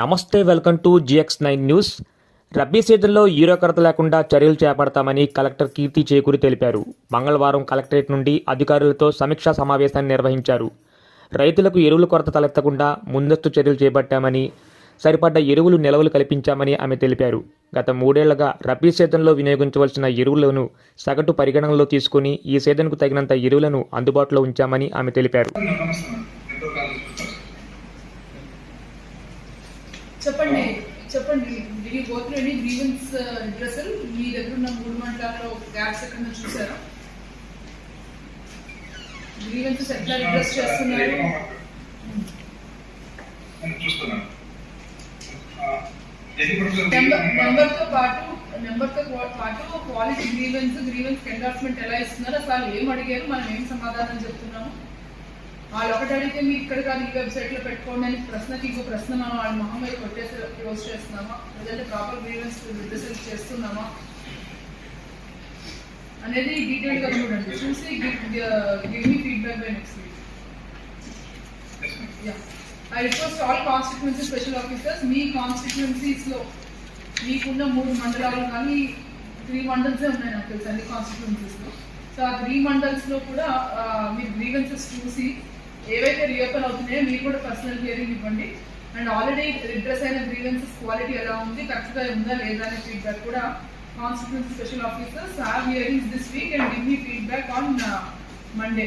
నమస్తే welcome to GX nine news. Rabi సీజన్లో యూరో కొరత లేకుండా చర్యలు చేపడతామని కలెక్టర్ కీర్తి చేకూరి తెలిపారు. మంగళవారం కలెక్టరేట్ నుండి అధికారులతో సమీక్షా సమావేశాన్ని నిర్వహించారు. రైతులకు ఎరువుల కొరత తలెత్తకుండా ముందస్తు చర్యలు చేపట్టామని సరిపడ్డ ఎరువులు నిల్వలు కల్పించామని ఆమె తెలిపారు. గత మూడేళ్ళుగా రబీ సీజన్లో వినియోగించవలసిన ఎరువులను సగటు పరిగణనలో తీసుకుని ఈ సీజన్కు తగినంత ఎరువులను అందుబాటులో ఉంచామని ఆమె తెలిపారు. చెప్పండి చెప్పండి. మీరు గోత్రు ఎనీ గ్రీవెన్స్ రిడ్రెసల్ మీ దగ్గర ఉన్న మూడు మండలాల్లో గ్యాప్స్ ఎక్కడ చూసారా? గ్రీవెన్సెస్ ఎట్లా రిడ్రెస్ చేస్తున్నారు? నేను చూస్తున్నాను. ఆ, ఎన్ని పర్సెంట్ నెంబర్ నెంబర్తో పాటు నెంబర్తో పాటు క్వాలిటీ గ్రీవెన్స్ గ్రీవెన్స్ ఎండార్స్మెంట్ ఎలా ఇస్తున్నారు? అసలు ఏం అడిగారు? మనం ఏం సమాధానం చెప్తున్నాము? వాళ్ళు ఒకటి అడిగితే మీరు ఇక్కడ కాదు ఈ వెబ్సైట్లో పెట్టుకోండి అని ప్రశ్నకి ఇంకో ప్రశ్న మనం వాళ్ళ మొహం మీద కొట్టేసి క్లోజ్ చేస్తున్నామా? లేదంటే ప్రాపర్ గ్రీవెన్స్ రిసల్ట్ చేస్తున్నామా? అనేది డీటెయిల్గా చూడండి. చూసి give me feedback by next week yeah I request all constituency special officers మీ కాన్స్టిట్యున్సీస్లో మీకున్న మూడు మండలాలు కానీ త్రీ మండల్సే ఉన్నాయి నాకు తెలుసు అన్ని కాన్స్టిట్యున్సీస్లో. సో ఆ త్రీ మండల్స్లో కూడా మీరు గ్రీవెన్సెస్ చూసి ఏవైతే రీఓపెన్ అవుతున్నాయో మీరు కూడా పర్సనల్ హియరింగ్ ఇవ్వండి. అండ్ ఆల్రెడీ రిడ్రెస్ అయిన గ్రీవెన్సెస్ క్వాలిటీ ఎలా ఉంది? కరెక్ట్గా ఉందా లేదా అనే ఫీడ్బ్యాక్ కూడా constituency special officers have hearings this week and give me feedback on Monday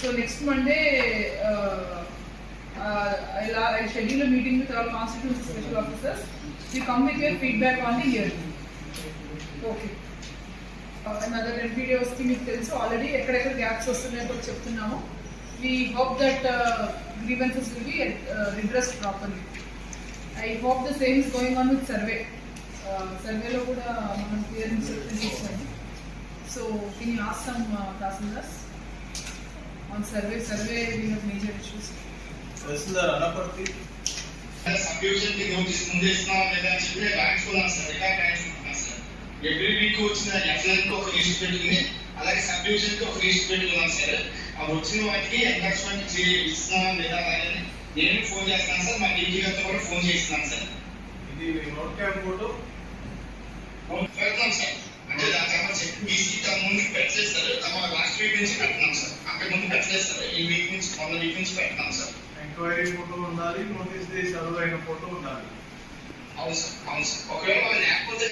so next Monday ఇలా schedule meeting I'll schedule a meeting with all constituency special officers. You come with your feedback on the year. Uh, మీకు తెలుసు. Already ఎక్కడెక్కడ gaps వస్తున్నాయో కూడా చెప్తున్నాము. We hope that grievances will be redress properly I hope the same is going on with survey సర్వేలో కూడా మనం clear instruction ఇచ్చాము so can you as some passengers on survey, survey we have major issues. తహసీల్దార్ అనపర్తి సబ్డివిజన్కి notice ముందే ఇస్తున్నాం లేదా అని చెప్పి రాయించుకున్నాను సార్ రికార్డ్ రాయించుకుంటున్నాను సార్ ఎవ్రీ వీక్ వచ్చిన ఎఫ్ఎన్కి ఒక లిస్ట్ పెట్టుకుని అలాగే సబ్ డివిజన్కి ఒక లిస్ట్ పెట్టుకున్నాను సార్ అవి వచ్చిన వాటికి ఎండార్స్మెంట్ ఇస్తున్నాం లేదా అలాగే నేను ఫోన్ చేస్తాను సార్ మా డీజీ గారితో కూడా ఫోన్ చేస్తున్నాను సార్. ఇది మీ నోట్ క్యాప్ ఫోటో పెడతాం సార్. అంటే చెప్పి బీసీ ముందు తమ లాస్ట్ వీక్ నుంచి పెడుతున్నాం సార్. అక్కడ ముందు పెట్టలేదు సార్ ఈ వీక్ నుంచి మొన్న వీక్ నుంచి పెడుతున్నాం సార్. ఎంక్వైరీ ఫోటో ఉండాలి నోటీస్ సర్వ్ అయిన ఫోటో ఉండాలి. అవును సార్ అవును సార్. ఒకవేళ వాళ్ళు